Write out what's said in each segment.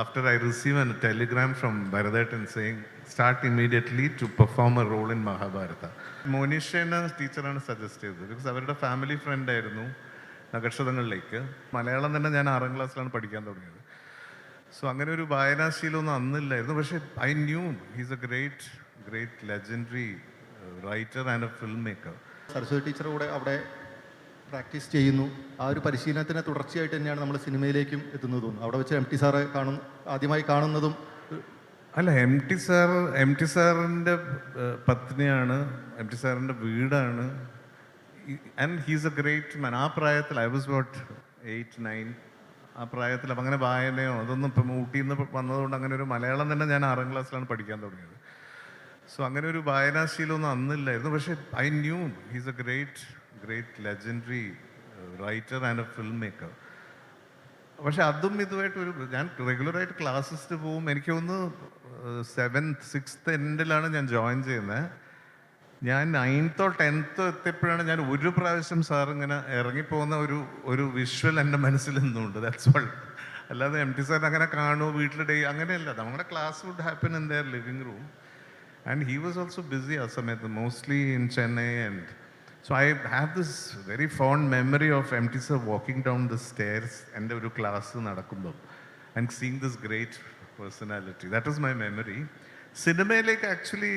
after I receive a telegram from Bharadatan saying, start immediately to perform a role in Mahabharata. Monisha എന്ന ടീച്ചറാണ് suggest ചെയ്തത്. Because അവരുടെ family friend ആയിരുന്നു നക്ഷതങ്ങളിലേക്ക് മലയാളം തന്നെ ഞാൻ ആറാം ക്ലാസ്സിലാണ് പഠിക്കാൻ തുടങ്ങിയത്. സോ അങ്ങനെ ഒരു വായനാശീലമൊന്നും അന്നില്ലായിരുന്നു. പക്ഷേ I knew he's a great great legendary writer and a film maker Saraswati teacher കൂടെ അവിടെ പ്രാക്ടീസ് ചെയ്യുന്നു. ആ ഒരു പരിശീലനത്തിന് തുടർച്ചയായിട്ട് തന്നെയാണ് നമ്മൾ സിനിമയിലേക്കും എത്തുന്നതും അവിടെ വെച്ച് എം ടി സാറെ കാണും ആദ്യമായി കാണുന്നതും അല്ല M T sir M T സാറിന്റെ പത്നിയാണ് എം ടി സാറിന്റെ വീടാണ്. And he's a great man ആ പ്രായത്തിൽ I was what eight nine ആ പ്രായത്തിൽ അപ്പം അങ്ങനെ വായനയോ അതൊന്നും ഇപ്പം ഊട്ടിയിൽ നിന്ന് വന്നതുകൊണ്ട് അങ്ങനെ ഒരു മലയാളം തന്നെ ഞാൻ ആറാം ക്ലാസ്സിലാണ് പഠിക്കാൻ തുടങ്ങിയത്. സോ അങ്ങനെ ഒരു വായനാശീലമൊന്നും അന്നില്ലായിരുന്നു. പക്ഷേ I knew he's a great great legendary writer and a film maker പക്ഷെ അതും ഇതുമായിട്ട് ഒരു ഞാൻ റെഗുലറായിട്ട് ക്ലാസ്സിസ്റ്റ് പോവും എനിക്ക് ഒന്ന് സെവൻത്ത് സിക്സ്ത് എൻഡിലാണ് ഞാൻ ജോയിൻ ചെയ്യുന്നത്. ഞാൻ നയൻത്തോ ടെൻത്തോ എത്തിയപ്പോഴാണ് ഞാൻ ഒരു പ്രാവശ്യം സാർ ഇങ്ങനെ ഇറങ്ങിപ്പോകുന്ന ഒരു ഒരു വിഷ്വൽ എന്റെ മനസ്സിൽ നിന്നുണ്ട്. ദാറ്റ്സ് ഓൾ അല്ലാതെ എം ടി സാർ അങ്ങനെ കാണുമോ വീട്ടിൽ ഡേ അങ്ങനെയല്ല. നമ്മുടെ class would happen in their living room and he was also busy ആ സമയത്ത് mostly in Chennai and so I have this very fond memory of M T sir walking down the stairs എന്റെ ഒരു class നടക്കുമ്പോൾ and seeing this great personality that is my memory സിനിമയിലേക്ക് actually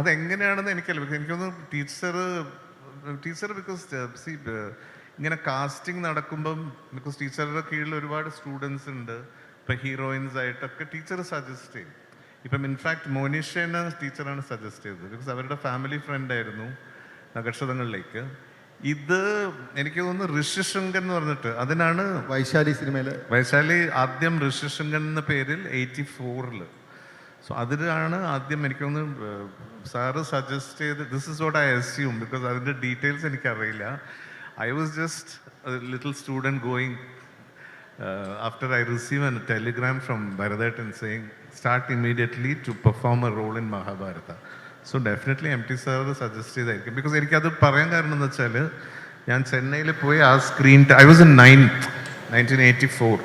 അതെങ്ങനെയാണെന്ന് എനിക്കല്ല. എനിക്കൊന്ന് teacher teacher because C ഇങ്ങനെ casting നടക്കുമ്പം because ടീച്ചറുടെ കീഴിൽ ഒരുപാട് സ്റ്റുഡൻസ് ഉണ്ട്. ഇപ്പം ഹീറോയിൻസ് ആയിട്ടൊക്കെ ടീച്ചർ സജസ്റ്റ് ചെയ്യും. ഇപ്പം ഇൻഫാക്ട് മോനിഷേനെ ടീച്ചറാണ് സജസ്റ്റ് ചെയ്തത്. ബിക്കോസ് അവരുടെ ഫാമിലി ഫ്രണ്ട് ആയിരുന്നു നക്ഷത്രങ്ങളിലേക്ക് ഇത് എനിക്ക് തോന്നുന്നു ഋഷിശൃംഗൻ എന്ന് പറഞ്ഞിട്ട് അതിനാണ് വൈശാലി സിനിമയിൽ വൈശാലി ആദ്യം ഋഷിശൃംഗൻ എന്ന പേരിൽ എയ്റ്റി ഫോറിൽ സോ അതിലാണ് ആദ്യം എനിക്ക് തോന്നുന്നു സാറ് സജസ്റ്റ് ചെയ്ത് this is what I assume because അതിന്റെ ഡീറ്റെയിൽസ് എനിക്കറിയില്ല. I was just little student going after I receive an telegram from ഭരതേട്ടൻ saying start immediately to perform a role in Mahabharata so definitely M T sir suggest ചെയ്തായിരിക്കും. Because എനിക്കത് പറയാൻ കാരണം എന്ന് വെച്ചാൽ ഞാൻ ചെന്നൈയിൽ പോയി ആ screen I was in ninth nineteen eighty four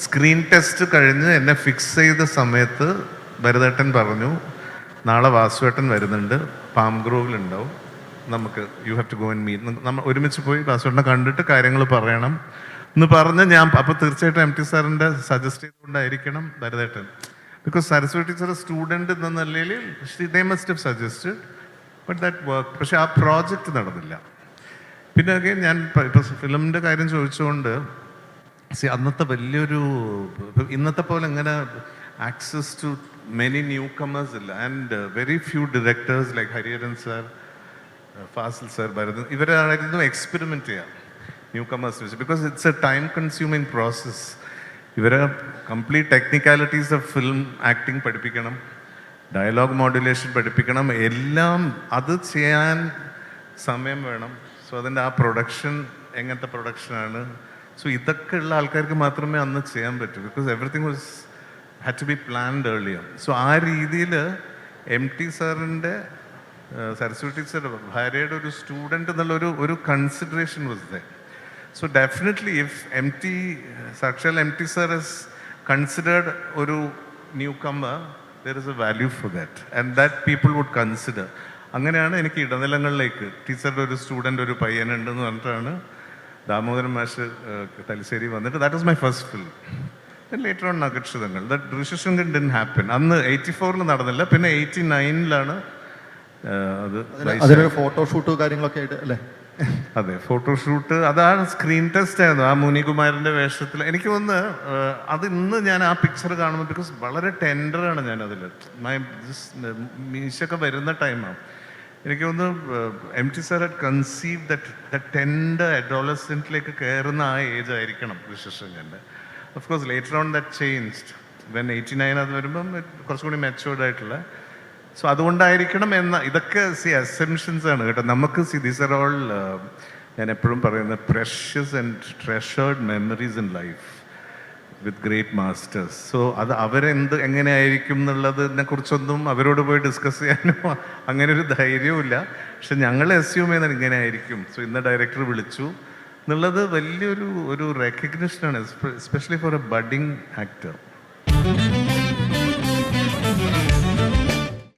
screen test കഴിഞ്ഞ് എന്നെ ഫിക്സ് ചെയ്ത സമയത്ത് ഭരതേട്ടൻ പറഞ്ഞു നാളെ വാസുവേട്ടൻ വരുന്നുണ്ട് പാം ഗ്രോവിലുണ്ടാവും നമുക്ക് you have to go and meet നമ്മൾ ഒരുമിച്ച് പോയി വാസുവേട്ടനെ കണ്ടിട്ട് കാര്യങ്ങൾ പറയണം എന്ന് പറഞ്ഞ് ഞാൻ അപ്പോൾ തീർച്ചയായിട്ടും എം ടി സാറിന്റെ സജസ്റ്റ് ചെയ്തുകൊണ്ടായിരിക്കണം ഭരതേട്ടൻ. ബിക്കോസ് സരസ്വതി ടീച്ചർ സ്റ്റുഡന്റ് എന്ന നിലയിൽ they must have suggested but that work പക്ഷേ ആ പ്രോജക്റ്റ് നടന്നില്ല. പിന്നെ again ഞാൻ ഇപ്പോൾ ഫിലിമിന്റെ കാര്യം ചോദിച്ചുകൊണ്ട് സി അന്നത്തെ വലിയൊരു ഇന്നത്തെ പോലെ ഇങ്ങനെ access to many newcomers ഇല്ല and very few directors like Hariharan sir Fazil sir Bharathan ഇവരായിരുന്നു experiment ചെയ്യാം. Newcomers because it's a time consuming process ഇവരെ complete technicalities of film acting പഠിപ്പിക്കണം ഡയലോഗ് മോഡുലേഷൻ പഠിപ്പിക്കണം എല്ലാം അത് ചെയ്യാൻ സമയം വേണം. സോ അതിന്റെ ആ പ്രൊഡക്ഷൻ എങ്ങനത്തെ പ്രൊഡക്ഷനാണ് സോ ഇതൊക്കെ ഉള്ള ആൾക്കാർക്ക് മാത്രമേ അന്ന് ചെയ്യാൻ പറ്റൂ because everything was had to be planned earlier so ആ രീതിയിൽ എം ടി സാറിന്റെ സരസ്വതി ടീച്ചർ ഭാര്യയുടെ ഒരു സ്റ്റുഡന്റ് എന്നുള്ളൊരു ഒരു consideration was the so definitely if M T സാക്ഷാൽ M T sir is considered ഒരു newcomer there is a value for that and that people would consider അങ്ങനെയാണ് എനിക്ക് ഇടനിലങ്ങളിലേക്ക് ടീച്ചറുടെ ഒരു സ്റ്റുഡന്റ് ഒരു പയ്യനുണ്ടെന്ന് പറഞ്ഞിട്ടാണ് ദാമോദരൻ മാഷ് തലശ്ശേരി വന്നിട്ട്. That is my first film later on Nakhakshathangal that Rishyashringan didn't happen അന്ന് എയ്റ്റി ഫോറിൽ നടന്നില്ല. പിന്നെ എയ്റ്റി നയനിലാണ് അത് അതിന് അതിനൊരു ഫോട്ടോഷൂട്ട് കാര്യങ്ങളൊക്കെ ആയിട്ട് അല്ലേ? അതെ ഫോട്ടോഷൂട്ട് അതാണ് സ്ക്രീൻ ടെസ്റ്റ് ആയിരുന്നു. ആ മുനികുമാരന്റെ വേഷത്തിൽ എനിക്ക് ഏഹ്, അത് ഇന്ന് ഞാൻ ആ പിക്ചർ കാണുമ്പോൾ ബിക്കോസ് വളരെ ടെൻഡറാണ് ഞാൻ അതിൽ മീശൊക്കെ വരുന്ന ടൈമാണ് എനിക്ക് തോന്നുന്നു M T sir had conceive that the tender അഡോളസെന്റിലേക്ക് കയറുന്ന ആ ഏജ് ആയിരിക്കണം വിശേഷം എന്റെ of course later on that changed when eighty nine അത് വരുമ്പം കുറച്ചുകൂടി മെച്ചുവേർഡ് ആയിട്ടുള്ള സോ അതുകൊണ്ടായിരിക്കണം എന്ന ഇതൊക്കെ സി അസംഷൻസ് ആണ് കേട്ടോ. നമുക്ക് സി ദീസ് ആർ ഓൾ ഞാൻ എപ്പോഴും പറയുന്ന precious and treasured memories in life with great masters so അത് അവരെന്ത് എങ്ങനെയായിരിക്കും എന്നുള്ളതിനെ കുറിച്ചൊന്നും അവരോട് പോയി ഡിസ്കസ് ചെയ്യാനോ അങ്ങനെ ഒരു ധൈര്യവുമില്ല. പക്ഷെ ഞങ്ങൾ അസ്യൂം ചെയ്യുന്നത് ഇങ്ങനെ ആയിരിക്കും സോ ഇന്ന് ഡയറക്ടർ വിളിച്ചു. എന്നുള്ളത് വലിയൊരു ഒരു റെക്കഗ്നിഷനാണ് especially for a budding actor